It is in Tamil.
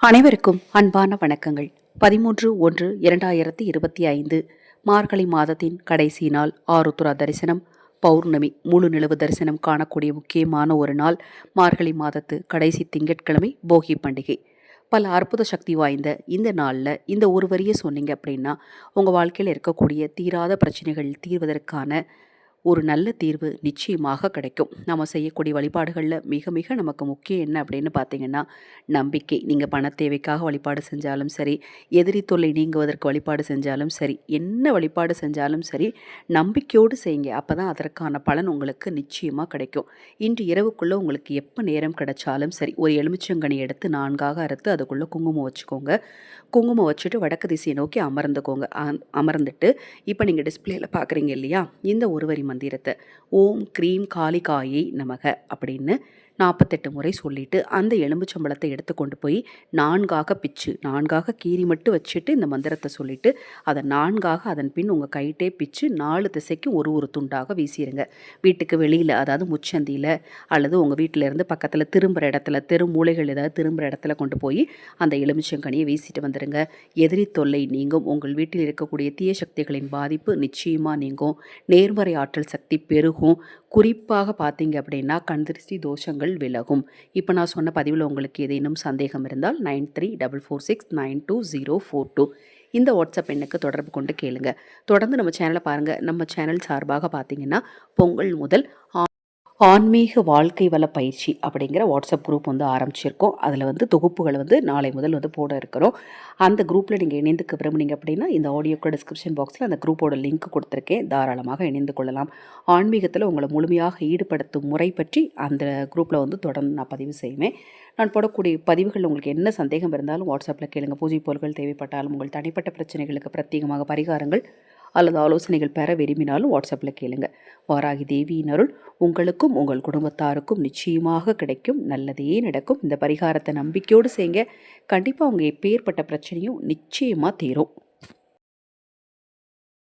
அனைவருக்கும் அன்பான வணக்கங்கள். பதிமூன்று ஒன்று இரண்டாயிரத்தி இருபத்தி ஐந்து மார்கழி மாதத்தின் கடைசி நாள் ஆருத்ரா தரிசனம். பௌர்ணமி முழு நிலவு தரிசனம் காணக்கூடிய முக்கியமான ஒரு நாள் மார்கழி மாதத்து கடைசி திங்கட்கிழமை போகி பண்டிகை. பல அற்புத சக்தி வாய்ந்த இந்த நாளில் இந்த ஒரு வரியை சொன்னீங்க அப்படின்னா உங்கள் வாழ்க்கையில் இருக்கக்கூடிய தீராத பிரச்சனைகள் தீர்வதற்கான ஒரு நல்ல தீர்வு நிச்சயமாக கிடைக்கும். நம்ம செய்யக்கூடிய வழிபாடுகளில் மிக மிக நமக்கு முக்கியம் என்ன அப்படின்னு பார்த்தீங்கன்னா நம்பிக்கை. நீங்கள் பண தேவைக்காக வழிபாடு செஞ்சாலும் சரி எதிரி தொல்லை நீங்குவதற்கு வழிபாடு செஞ்சாலும் சரி என்ன வழிபாடு செஞ்சாலும் சரி நம்பிக்கையோடு செய்யுங்க. அப்போ தான் அதற்கான பலன் உங்களுக்கு நிச்சயமாக கிடைக்கும். இன்று இரவுக்குள்ளே உங்களுக்கு எப்போ நேரம் கிடைச்சாலும் சரி ஒரு எலுமிச்சங்கனி எடுத்து நான்காக அறுத்து அதுக்குள்ளே குங்குமம் வச்சுக்கோங்க. குங்குமம் வச்சுட்டு வடக்கு திசையை நோக்கி அமர்ந்துக்கோங்க. அமர்ந்துட்டு இப்போ நீங்கள் டிஸ்பிளேயில் பார்க்குறீங்க இல்லையா இந்த ஒரு வரி மந்திரத்தை. ஓம் க்ரீம் காளிகாயை நமக அப்படின்னு நாற்பத்தெட்டு முறை சொல்லிட்டு அந்த எலும்புச்சம்பளத்தை எடுத்து கொண்டு போய் நான்காக பிச்சு நான்காக கீறி மட்டும் வச்சுட்டு இந்த மந்திரத்தை சொல்லிட்டு அதை நான்காக அதன் பின் உங்கள் கைட்டே பிச்சு நாலு திசைக்கும் ஒரு ஒரு துண்டாக வீசிடுங்க வீட்டுக்கு வெளியில் அதாவது முச்சந்தியில் அல்லது உங்கள் வீட்டிலேருந்து பக்கத்தில் திரும்புகிற இடத்துல தெரு மூலைகள் ஏதாவது திரும்புகிற இடத்துல கொண்டு போய் அந்த எலுமிச்சங்கனியை வீசிட்டு வந்துடுங்க எதிரி தொல்லை நீங்கும் உங்கள் வீட்டில் இருக்கக்கூடிய தீய சக்திகளின் பாதிப்பு நிச்சயமாக நீங்கும். நேர்மறை ஆற்றல் சக்தி பெருகும். குறிப்பாக பார்த்தீங்க அப்படின்னா கண்திருஷ்டி தோஷங்கள் விலகும். இப்போ நான் சொன்ன பதிவில் உங்களுக்கு ஏதேனும் சந்தேகம் இருந்தால் nine three double four six nine two zero four two. இந்த வாட்ஸ்அப் எண்ணுக்கு தொடர்பு கொண்டு கேளுங்க. தொடர்ந்து நம்ம சேனலை பாருங்கள் நம்ம சேனல் சார்பாக பார்த்தீங்கன்னா பொங்கல் முதல் ஆன்மீக வாழ்க்கை வள பயிற்சி அப்படிங்கிற வாட்ஸ்அப் குரூப் வந்து ஆரம்பிச்சிருக்கோம். அதில் வந்து தொகுப்புகள் வந்து நாளை முதல் வந்து போட இருக்கிறோம். அந்த குரூப்பில் நீங்கள் இணைந்துக்க விரும்புனீங்க அப்படின்னா இந்த ஆடியோக்கு டிஸ்கிரிப்ஷன் பாக்ஸில் அந்த குரூப்போட லிங்க் கொடுத்துருக்கேன். தாராளமாக இணைந்து கொள்ளலாம். ஆன்மீகத்தில் உங்களை முழுமையாக ஈடுபடுத்தும் முறை பற்றி அந்த குரூப்பில் வந்து தொடர்ந்து நான் பதிவு செய்வேன். நான் போடக்கூடிய பதிவுகள் உங்களுக்கு என்ன சந்தேகம் இருந்தாலும் வாட்ஸ்அப்பில் கேளுங்க. பூஜை பொருட்கள் தேவைப்பட்டாலும் உங்கள் தனிப்பட்ட பிரச்சனைகளுக்கு பிரத்யேகமாக பரிகாரங்கள் அல்லது ஆலோசனைகள் பெற விரும்பினாலும் வாட்ஸ்அப்பில் கேளுங்க. வாராகி தேவியின் அருள் உங்களுக்கும் உங்கள் குடும்பத்தாருக்கும் நிச்சயமாக கிடைக்கும். நல்லதே நடக்கும். இந்த பரிகாரத்தை நம்பிக்கையோடு செய்யுங்க. கண்டிப்பாக உங்கள் எப்பேற்பட்ட பிரச்சனையும் நிச்சயமாக தீரும்.